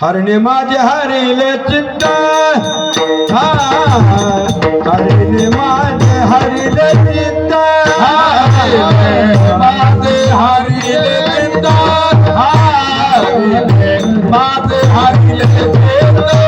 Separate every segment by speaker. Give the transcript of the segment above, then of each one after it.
Speaker 1: हरणे माझे हरिले चित्त हा हरणे माझे हरिले चित्त
Speaker 2: माझे हरिले चित्त हा माझे हरिले चित्त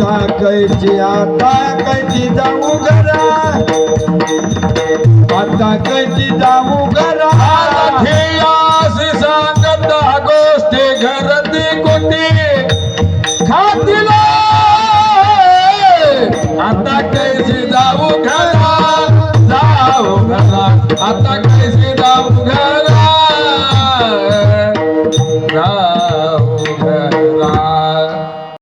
Speaker 1: आता कैची आता कैची जाऊ घरा.
Speaker 2: आता
Speaker 1: कैची जाऊ घरा.
Speaker 2: गोष्टी घरती कोटी खातील. आता कैसे जाऊ घरा. जाऊ घरा. आता कैसे जाऊ घरा.